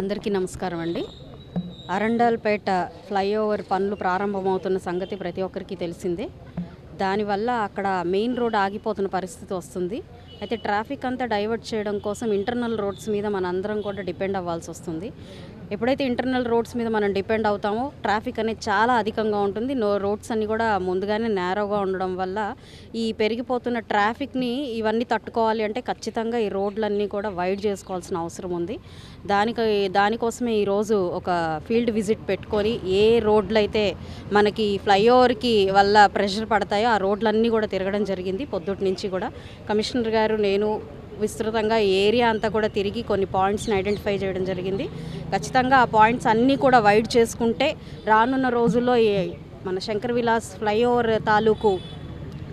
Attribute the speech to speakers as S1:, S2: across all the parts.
S1: అందరికీ నమస్కారం అండి. అరండల్పేట ఫ్లైఓవర్ పనులు ప్రారంభమవుతున్న సంగతి ప్రతి ఒక్కరికి తెలిసిందే. దానివల్ల అక్కడ మెయిన్ రోడ్ ఆగిపోతున్న పరిస్థితి వస్తుంది. అయితే ట్రాఫిక్ అంతా డైవర్ట్ చేయడం కోసం ఇంటర్నల్ రోడ్స్ మీద మన అందరం కూడా డిపెండ్ అవ్వాల్సి వస్తుంది. ఎప్పుడైతే ఇంటర్నల్ రోడ్స్ మీద మనం డిపెండ్ అవుతామో ట్రాఫిక్ అనేది చాలా అధికంగా ఉంటుంది. నో రోడ్స్ అన్నీ కూడా ముందుగానే నేరోగా ఉండడం వల్ల ఈ పెరిగిపోతున్న ట్రాఫిక్ని ఇవన్నీ తట్టుకోవాలి అంటే ఖచ్చితంగా ఈ రోడ్లన్నీ కూడా వైడ్ చేసుకోవాల్సిన అవసరం ఉంది. దానికి దానికోసమే ఈరోజు ఒక ఫీల్డ్ విజిట్ పెట్టుకొని ఏ రోడ్లు అయితే మనకి ఫ్లైఓవర్కి వల్ల ప్రెషర్ పడతాయో ఆ రోడ్లన్నీ కూడా తిరగడం జరిగింది. పొద్దుటి నుంచి కూడా కమిషనర్ గారు నేను విస్తృతంగా ఏరియా అంతా కూడా తిరిగి కొన్ని పాయింట్స్ని ఐడెంటిఫై చేయడం జరిగింది. ఖచ్చితంగా ఆ పాయింట్స్ అన్నీ కూడా వైడ్ చేసుకుంటే రానున్న రోజుల్లో ఈ మన శంకర్ విలాస్ ఫ్లైఓవర్ తాలూకు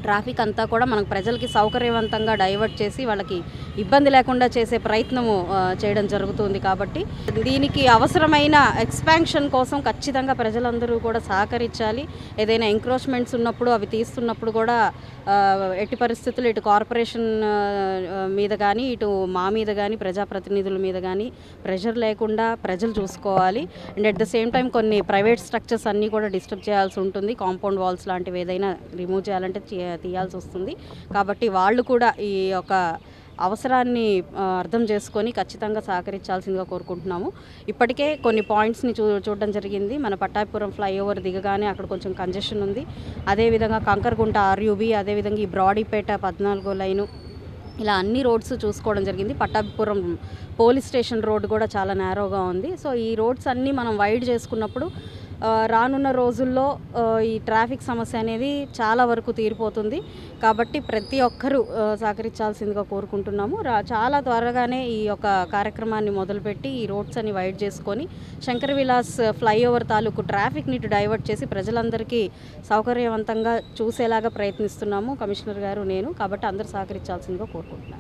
S1: ట్రాఫిక్ అంతా కూడా మనకు ప్రజలకి సౌకర్యవంతంగా డైవర్ట్ చేసి వాళ్ళకి ఇబ్బంది లేకుండా చేసే ప్రయత్నము చేయడం జరుగుతుంది కాబట్టి దీనికి అవసరమైన ఎక్స్పాన్షన్ కోసం ఖచ్చితంగా ప్రజలందరూ కూడా సహకరించాలి. ఏదైనా ఎంక్రోచ్మెంట్స్ ఉన్నప్పుడు అవి తీస్తున్నప్పుడు కూడా ఎట్టి పరిస్థితులు ఇటు కార్పొరేషన్ మీద కానీ ఇటు మా మీద కానీ ప్రజాప్రతినిధుల మీద కానీ ప్రెషర్ లేకుండా ప్రజలు చూసుకోవాలి. And at the same time కొన్ని ప్రైవేట్ స్ట్రక్చర్స్ అన్నీ కూడా డిస్టర్బ్ చేయాల్సి ఉంటుంది. కాంపౌండ్ వాల్స్ లాంటివి ఏదైనా రిమూవ్ చేయాలంటే తీయాల్సి వస్తుంది. కాబట్టి వాళ్ళు కూడా ఈ యొక్క అవసరాన్ని అర్థం చేసుకొని ఖచ్చితంగా సహకరించాల్సిందిగా కోరుకుంటున్నాము. ఇప్పటికే కొన్ని పాయింట్స్ని చూ చూడడం జరిగింది. మన పట్టాపురం ఫ్లైఓవర్ దిగగానే అక్కడ కొంచెం కంజెషన్ ఉంది. అదేవిధంగా కంకరగుంట ఆర్యూబీ అదేవిధంగా ఈ బ్రాడీపేట పద్నాలుగో లైను ఇలా అన్ని రోడ్స్ చూసుకోవడం జరిగింది. పట్టాభిపురం పోలీస్ స్టేషన్ రోడ్ కూడా చాలా నేరోగా ఉంది. సో ఈ రోడ్స్ అన్నీ మనం వైడ్ చేసుకున్నప్పుడు రానున్న రోజుల్లో ఈ ట్రాఫిక్ సమస్య అనేది చాలా వరకు తీరిపోతుంది. కాబట్టి ప్రతి ఒక్కరూ సహకరించాల్సిందిగా కోరుకుంటున్నాము. రా చాలా త్వరగానే ఈ యొక్క కార్యక్రమాన్ని మొదలుపెట్టి ఈ రోడ్స్ అని వైడ్ చేసుకొని శంకర్ విలాస్ ఫ్లైఓవర్ తాలూకు ట్రాఫిక్ని ఇటు డైవర్ట్ చేసి ప్రజలందరికీ సౌకర్యవంతంగా చూసేలాగా ప్రయత్నిస్తున్నాము. కమిషనర్ గారు నేను కాబట్టి అందరూ సహకరించాల్సిందిగా కోరుకుంటున్నాను.